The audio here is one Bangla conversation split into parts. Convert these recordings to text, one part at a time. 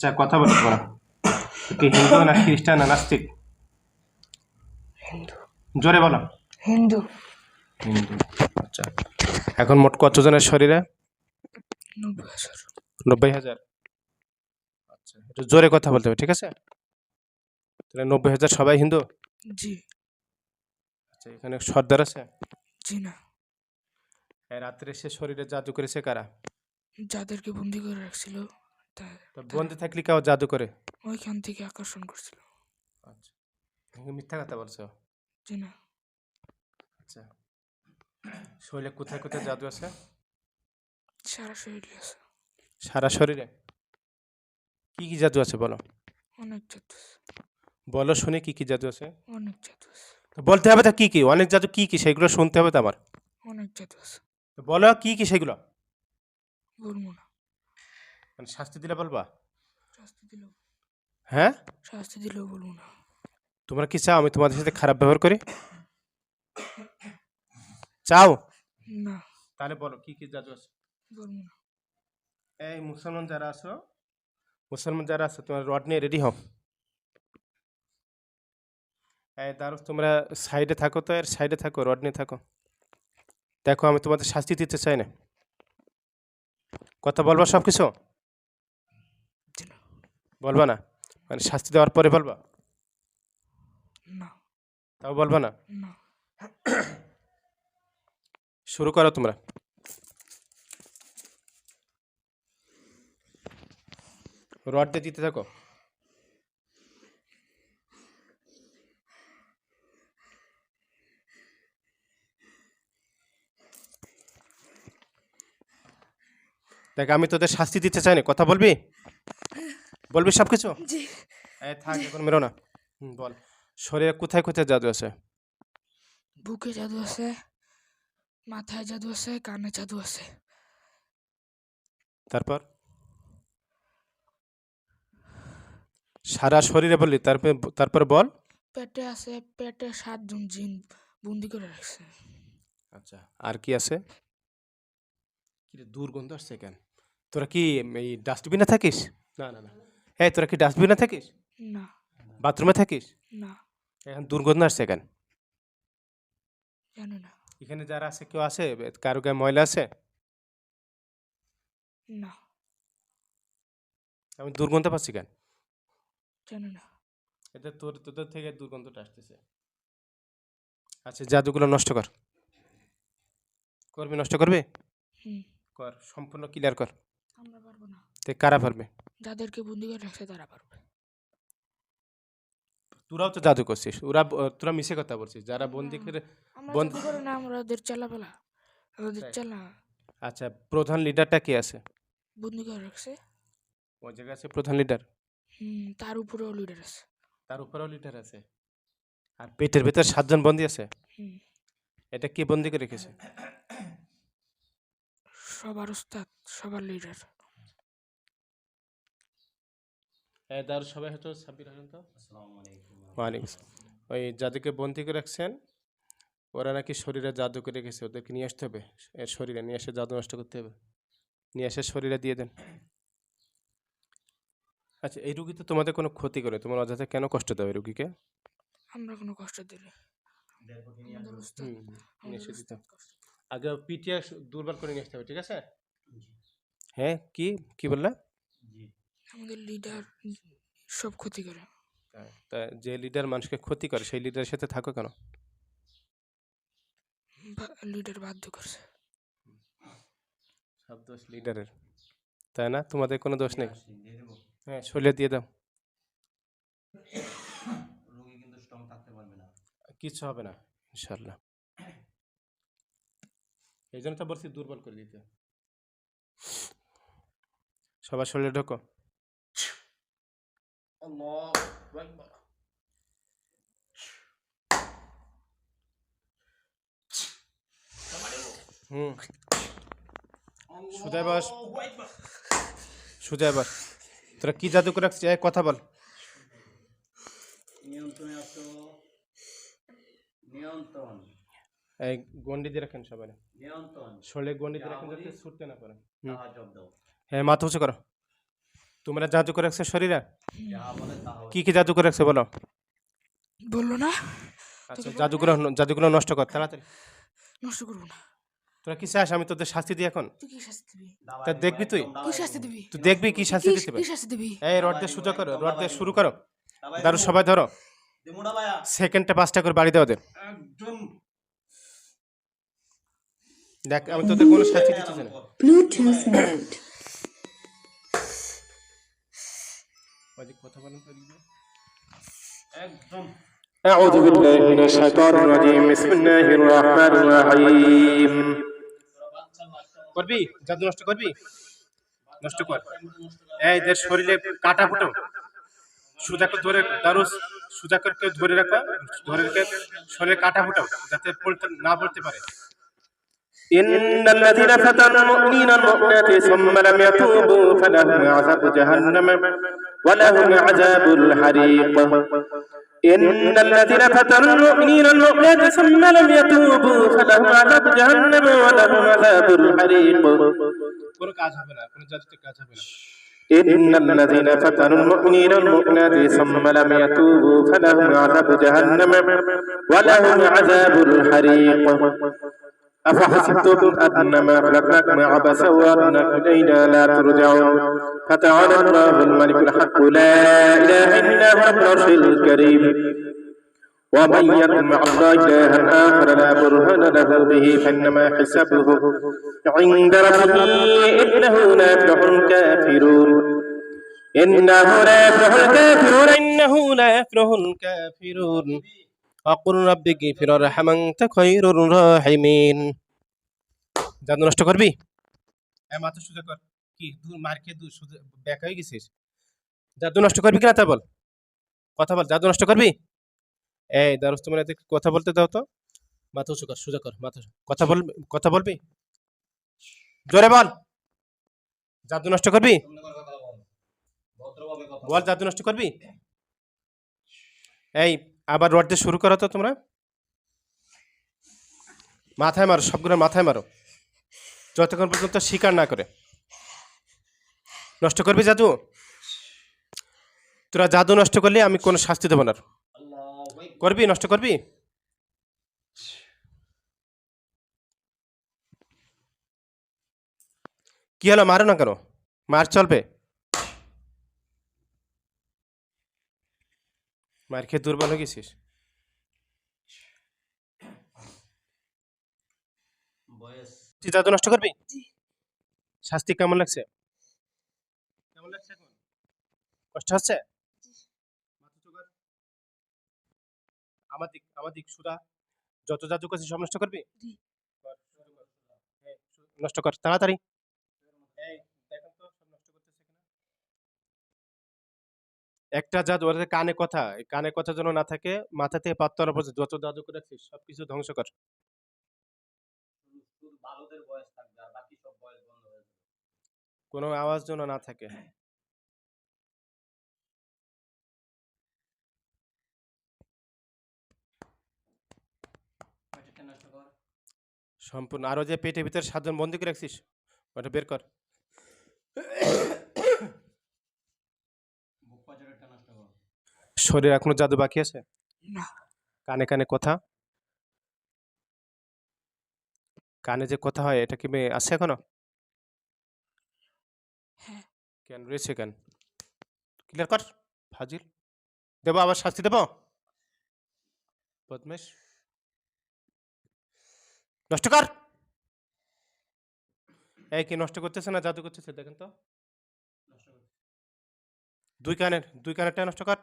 আচ্ছা কথা বলো তোমরা তুই হিন্দু না খ্রিস্টান না নাস্তিক? হিন্দু। জোরে বলো। হিন্দু। হিন্দু আচ্ছা। এখন মোট কতজনের শরীরে? নব্বই হাজার। নব্বই হাজার? আচ্ছা একটু জোরে কথা বলতে হবে ঠিক আছে? তাহলে নব্বই হাজার সবাই হিন্দু? জি। আচ্ছা এখানে সর্দার আছে? জি না। রাত্রে সে শরীরে জাদু করেছে কারা? যাদেরকে বন্দি করে রাখছিল। তা- তো বন্দি থাকলে কেউ জাদু করে ওইখান থেকে আকর্ষণ করছিল। আচ্ছা। মিথ্যা কথা বলছো? জি না। আচ্ছা। শরীরে কোথায় কোথায় জাদু আছে? সারা শরীরে আছে। সারা শরীরে? কি কি জাদু আছে বলো? অনেক জাদু বলো শুনে কি কি জাদু আছে। অনেক জাদু আছে। বলতে হবে তা কি কি? অনেক জাদু কি কি? সেগুলো শুনতে হবে তো আমার। অনেক জাদু আছে। বলো কি কি সেগুলো? বলব না মানে শাস্তি দিলে বলবা? শাস্তি দিলেও হ্যাঁ? শাস্তি দিলেও বলব না। তোমরা কি চাও আমি তোমাদের সাথে খারাপ ব্যবহার করি? চাও? না। তাহলে বলো কি কি জাদু আছে? বলব না। এই মুসলমান যারা আছো মুসলমান যারা আছো তোমার রড নিয়ে রেডি হও। এই দাঁড়ো তোমরা সাইডে থাকো তো এর সাইডে থাকো রড নিয়ে থাকো। দেখো আমি তোমাদের শাস্তি দিতে চাই না। কথা বলবা সব কিছু বলবা না? মানে শাস্তি দেওয়ার পরে বলবা? না। তাও বলবা না? শুরু করো তোমরা। রড দিয়ে দিতে থাকো। দেখ আমি তোদের শাস্তি দিতে চাই না কথা বলবি? বলবি সব কিছু থাক এখন মেরো না। হুম, বল। শরীরে কোথায় কোথায় জাদু আছে? বুকে জাদু আছে মাথায় জাদু আছে কানে জাদু আছে। তারপর? সারা শরীরে বললি তারপরে তারপর বল। পেটে আছে পেটে সাতজন জিন বন্দি করে রাখছে। আচ্ছা আর কি আছে? কি রে দুর্গন্ধ আসছে কেন? তোরা কি এই ডাস্টবিনে থাকিস? না না না। এই তোরা কি ডাস্টবিনে থাকিস? না। বাথরুমে থাকিস? না। এখন দুর্গন্ধ আসছে কেন? জানি না। এখানে যারা আছে কেউ আছে? কারও গায়ে ময়লা আছে? না। আমি দুর্গন্ধ পাচ্ছি কেন? জানি না। এটা তোর তোদের থেকে দুর্গন্ধটা আসতেছে। আচ্ছা জাদুগুলো নষ্ট কর। করবি নষ্ট করবে? হুম। কর সম্পূর্ণ ক্লিয়ার কর। আমরা পারব না। তে কারা পারবে? যাদেরকে বন্দি করে রাখছে তারা পারবে। তোরাও তো জাদু করছিস। ওরা তোরা মিশে কথা বলছিস। যারা বন্দি করে বন্দি- করে না আমরা ওদের চালাবেলা। ওদের চালা। আচ্ছা প্রধান লিডারটা কে আছে? বন্দি করে রাখছে। ওই জায়গায় আছে প্রধান লিডার? হুম তার উপরেও লিডার আছে। তার উপরেও লিডার আছে? আর পেটের ভেতর সাতজন বন্দি আছে? এটা কে বন্দি করে রেখেছে? সবার উস্তাদ সবার লিডার। দার সবাই হয়তো সাব্বির হাসান তো? ওয়ালাইকুম। ওই যাদেরকে বন্দি করে রাখছেন ওরা নাকি শরীরে জাদু করে রেখেছে ওদেরকে নিয়ে আসতে হবে। এর শরীরে নিয়ে এসে জাদু নষ্ট করতে হবে। নিয়ে এসে শরীরে দিয়ে দেন। আচ্ছা এই রুগী তো তোমাদের কোনো ক্ষতি করে তোমার অযথা কেন কষ্ট দেবে রুগীকে? আমরা কোনো কষ্ট। কষ্ট। আগে পিটিয়ে দুর্বল করে নিয়ে আসতে হবে ঠিক আছে? হ্যাঁ কি কি বললা? আমাদের লিডার সব ক্ষতি করে। হ্যাঁ, তা যে লিডার মানুষকে ক্ষতি করে সেই লিডারের সাথে থাকো কেন? লিডার বাধ্য করছে। সব দোষ লিডারের তাই না? তোমাদের কোনো দোষ নেই? হ্যাঁ শরীরে দিয়ে দাও। রোগী কিন্তু স্ট্রং থাকতে পারবে না। কিছু হবে না ইনশাল্লাহ এই জন্য তো বলছি দুর্বল করে দিতে। সবার শরীরে ঢোকো। হুম সুজয় বস সুজয় বস তোরা কি জাদু করে রাখছিস? কথা বল। নিয়ন্ত্রণে আসো। নিয়ন্ত্রণ। এই গন্ডি দিয়ে রাখেন সবাই। নিয়ন্ত্রণ। শরীরে গন্ডি দিয়ে রাখেন যাতে ছুটতে না পারে হ্যাঁ মাথা উঁচু করো। তোমরা জাদু করে রাখছো শরীরে? কি কি জাদু করে রাখছে বলো? বলল না। আচ্ছা জাদুগুলো জাদুগুলো নষ্ট কর তাড়াতাড়ি। নষ্ট করব না। তোরা কি চাস আমি তোদের শাস্তি দিই এখন। তুই কি শাস্তি দিবি? তা দেখবি তুই? কি শাস্তি দিবি? তুই দেখবি কি শাস্তি দিতে কি শাস্তি দিবি? এই রড দিয়ে শুরু করো রড দিয়ে শুরু করো। দারু সবাই ধরো। দেবো না ভাইয়া। সেকেন্ডে পাঁচটা করে বাড়ি দেওয়া ওদের একদম। দেখ আমি তোদের কোনো শাস্তি দিচ্ছি না। কথা বলেন তো একদম أعوذ بالله من الشيطان الرجيم بسم الله الرحمن الرحيم করবি জাদু নষ্ট করবি নষ্ট কর এই যে শরীরে কাটা ফুটো সুজা করে ধরে দারু সুজা করে কেউ ধরে রাখো ধরে রেখে শরীরে কাটা ফুটো যাতে পড়তে না পড়তে পারে إن الذين فتنوا المؤمنين المؤمنات ثم لم يتوبوا فلهم عذاب جهنم ولهم عذاب الحريق إن الذين فتنوا المؤمنين المؤمنات ثم لم يتوبوا فلهم عذاب جهنم ولهم عذاب الحريق إن الذين فتنوا المؤمنين المؤمنات ثم لم يتوبوا فلهم عذاب جهنم ولهم عذاب الحريق أفحسبتم أنما خلقناكم عبثا وأنكم إلينا لا ترجعون فتعالى الله الملك الحق لا إله إلا هو العرش الكريم. ومن يدع مع الله إلها آخر لا برهان له به فإنما حسابه عند ربه إنه لا يفلح الكافرون. إنه لا يفلح الكافرون إنه لا يفلح الكافرون. অকুল রব্বি নষ্ট করবি? হ্যাঁ মাথা কর। কি, দূর মার খেয়ে দূর সোজা ব্যাক হয়ে গেছিস? জাদু নষ্ট করবি কিনা তা বল। কথা বল, জাদু নষ্ট করবি? এই দারুস এতে কথা বলতে দাও তো। মাথা উঁচু কর সোজা কর মাথা কথা বল, কথা বলবি? জোরে বল। জাদু নষ্ট করবি? বল, জাদু নষ্ট করবি? এই আবার রড দিয়ে শুরু করো তো তোমরা। মাথায় মারো, সবগুলো মাথায় মারো। যতক্ষণ পর্যন্ত শিকার না করে। নষ্ট করবি জাদু? তোরা জাদু নষ্ট করলে আমি কোনো শাস্তি দেবো না। করবি? নষ্ট করবি? কি হলো? মারো না কেন? মার চলবে। মার খেয়ে দুর্বল হয়ে গেছিস? বয়স। তুই জাদু নষ্ট করবি? শাস্তি কেমন লাগছে? কেমন লাগছে এখন? কষ্ট হচ্ছে? উঁচু কর। আমার দিক আমার দিক সুদা। যত জাদু করছিস সব নষ্ট করবি? জি। কর, শুরু কর। এই, শু- নষ্ট কর তাড়াতাড়ি এই দেখেন তো সব নষ্ট করতেছে কিনা একটা জাদু ওর কানে কথা কানে কথা যেন না থাকে মাথা থেকে পাত্তর পর্যন্ত যত জাদু করে রাখছিস সব কিছু ধ্বংস কর কোনো আওয়াজ যেন না থাকে। সম্পূর্ণ আরও যে পেটের ভিতরে সাতজন বন্দি করে রাখছিস ওটা বের কর বুক পাঁচটা নষ্ট কর শরীর এখনও জাদু বাকি আছে? না। কানে কানে কথা? কানে যে কথা হয় এটা কি মে- আছে এখনও? হ্যাঁ। কেন রয়েছে কেন? ক্লিয়ার কর ফাজিল। দেবো আবার শাস্তি দেবো? বদমেশ। নষ্ট কর! এই কি নষ্ট করতেছে না জাদু করতেছে? দেখেন তো। দুই কানের দুই কানেরটা নষ্ট কর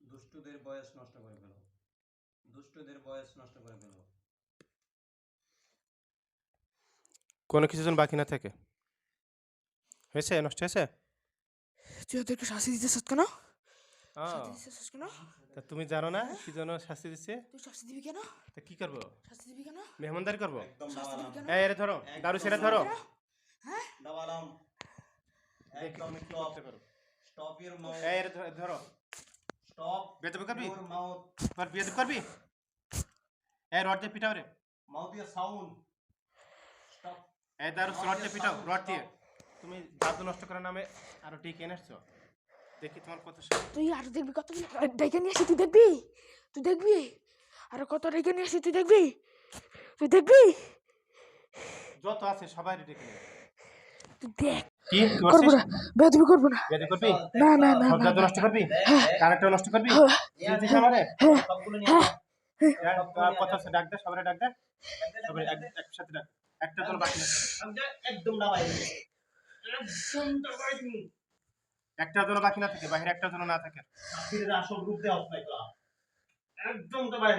দুষ্টুদের বয়স নষ্ট করে ফেলো দুষ্টুদের বয়স নষ্ট করে ফেলো কোনো কিছু যেন বাকি না থাকে। হয়েছে? নষ্ট হয়েছে? তুই ওদেরকে শাস্তি দিতেছিস কেন? ও, শাস্তি দিতেছিস কেন? তা তুমি জানো না কি জন্য শাস্তি দিচ্ছে? তুই শাস্তি দিবি কেন? তা কি করব? শাস্তি দিবি কেন? মেহমানদারি করব? কেন? এই এরে ধরো। দারু সেরে ধরো। হ্যাঁ? দাবালাম একদম স্টপ স্টপ ইওর মাউথ এই এরে ধরো- স্টপ বেদবি করবি? মাউথ করবি? এই রড দিয়ে পিটাও রে। Mouth your sound. স্টপ। এই দারু রড দিয়ে পিটাও রড দিয়ে। তুমি জাদু নষ্ট করার নামে আরও ডেকে এনে আসছো। দেখি তোমার কত তুই আর দেখবি কতগুলো ডেকে নিয়ে আসি তুই দেখবি? তুই দেখবি? আর কত ডেকে নিয়ে আসি তুই দেখবি? তুই দেখবি? যত আছে সবাই ডেকে নিয়ে তুই দেখ। কি করব না বেদবি করব না। করবি? না না না সব জাদু নষ্ট করবি? কারেক্টটা নষ্ট করবি? জিতেছিস আমারে? সবগুলো নিয়ে আসো। এক, আর কথা আছে ডাক দে সবাই ডাক দে। সবাই একসাথে ডাক। একটা জন বাকি একদম দাবাই দিবি। একদম দাবাই দিবি। একটা জন বাকি না থাকে বাইরে একটা জন না থাকে। আসল রূপ দেওয়া একদম দাবাই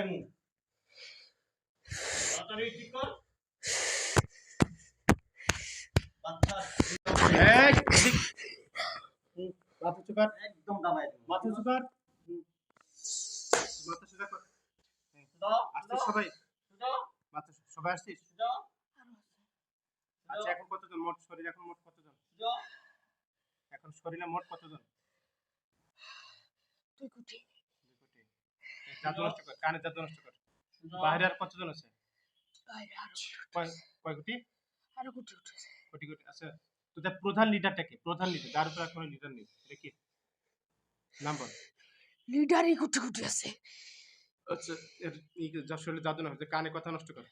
মাথা চুকার হুম। মাথা সোজা কর দাও, আসছিস দাও, সবাই? সবাই আসছিস? আচ্ছা এখন কতজন? মোট শরীর এখন মোট কতজন? এখন শরীরে মোট কতজন? তুই কুটি। দুই কোটি। জাদু নষ্ট কর কানে জাদু নষ্ট কর। বাইরে আর কতজন আছে? বাইরে আরও কয় কয় কোটি? আরও কুটি উঠেছে। কোটি কোটি আচ্ছা। তোদের প্রধান লিডারটা কে? প্রধান লিডার যার উপর কোনো লিডার নেই। এটা কি? নাম বল। লিডারই কুটি কুটি আছে। আচ্ছা এর শরীরে জাদু না হচ্ছে কানে কথা নষ্ট কর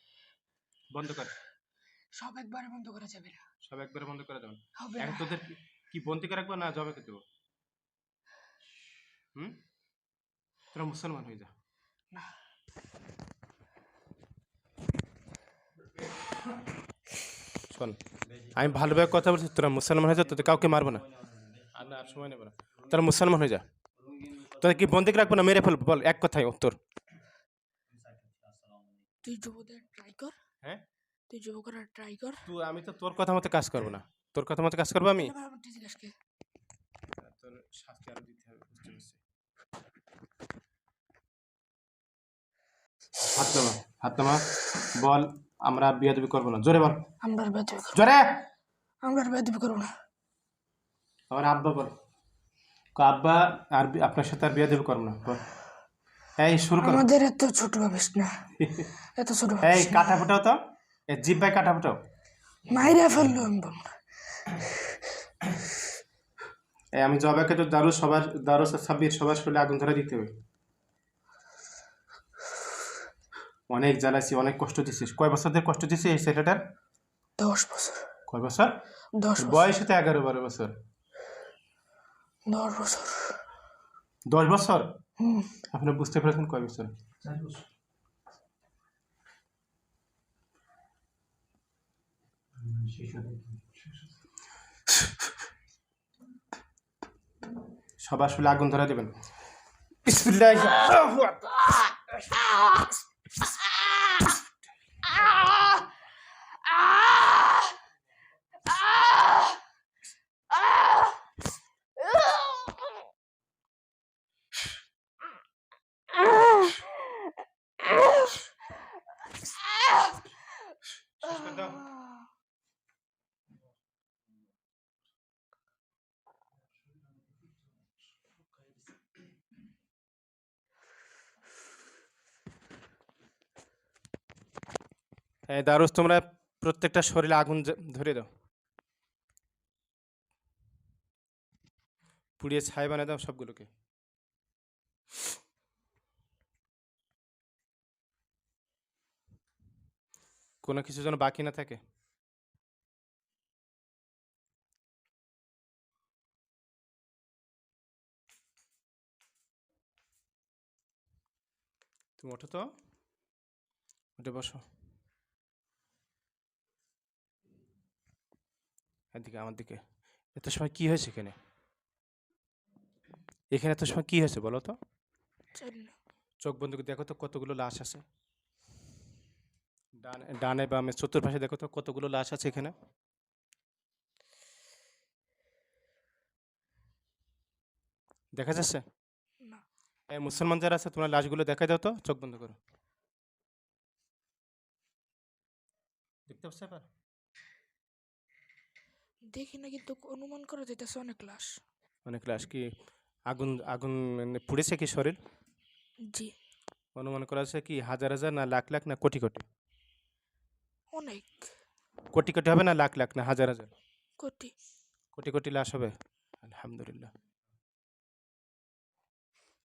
বন্ধ কর। সব একবারে বন্ধ করা যাবে না। সব একবারে বন্ধ করে দেবেন হবে এখন তোদের কি- কি বন্দি করে রাখব না জবে করে দেবো? হুম? তোরা মুসলমান হয়ে যা। না। শোন আমি ভালোভাবে কথা বলছি তোরা মুসলমান হয়ে যা তোদের কাউকে মারবো না। আর না আর সময় নেব না। তোরা মুসলমান হয়ে যা। তোদের কি বন্দিকে রাখব না মেরে ফেলব? বল এক কথায় উত্তর। তুই যুবদের ট্রাই কর। হ্যাঁ? তুই যুবকরা ট্রাই কর। তুই আমি তো তোর কথা মতো কাজ করব না। তোর কথা মতো কাজ করব আমি? আজকে তোর শাস্তি আরও দিতে হবে বুঝতে পারছি। হাত নামা হাত নামা। বল আমরা বিয়ে দেবি করব না। জোরে বল। আমরা আর বেদবি জোরে! আমরা আর বেদবি করব না। আমার আব্বা বল। আব্বা আর আপনার সাথে আর বিয়ে দেবি করব না। বল। এই শুরু কর। আমাদের এত ছোট ভাবিস না। এত ছোট এই কাটা ফুটাও তো। এই ভাই কাটা ফুটাও। মাইরা ফেলল আমি। এই আমি জবাকে তো দারু সবার দারু সাব্বির সবার শরীরে আগুন ধরে দিতে হবে। অনেক জ্বালাইছি অনেক কষ্ট দিছিস। কয় বছর ধরে কষ্ট দিছিস এই ছেলেটার? দশ বছর। কয় বছর? দশ বয়স তো এগারো বারো বছর। দশ বছর। দশ বছর? হুম আপনি বুঝতে পেরেছেন কয় বছর সবার শুলে আগুন ধরা দেবেন বিসমিল্লাহির রহমানির রহিম। শেষ করে দাও। এই দারুস, তোমরা প্রত্যেকটা শরীরে আগুন ধরে দাও। পুড়িয়ে ছাই বানিয়ে দাও সবগুলোকে। কোনো কিছু যেন বাকি না থাকে। তুমি ওঠো তো? উঠে বসো। এদিকে আমার দিকে। এত সময় কি হয়েছে এখানে? এখানে এত সময় কি হয়েছে বলো তো? চোখ বন্ধ করে দেখো তো কতগুলো লাশ আছে। ডানে ডানে বামে চতুর্পাশে দেখো তো কতগুলো লাশ আছে এখানে। দেখা যাচ্ছে? না। এই মুসলমান যারা আছে তোমরা লাশগুলো দেখা দাও তো চোখ বন্ধ করো। দেখতে পাচ্ছ দেখি না কিন্তু অনুমান করা যেতেছে অনেক লাশ। অনেক লাশ কি আগুন আগুন মানে পুড়েছে কি শরীর? জি। অনুমান করা আছে কি হাজার হাজার না লাখ লাখ না কোটি কোটি? অনেক। কোটি কোটি হবে না লাখ লাখ না হাজার হাজার? কোটি। কোটি কোটি লাশ হবে। আলহামদুলিল্লাহ।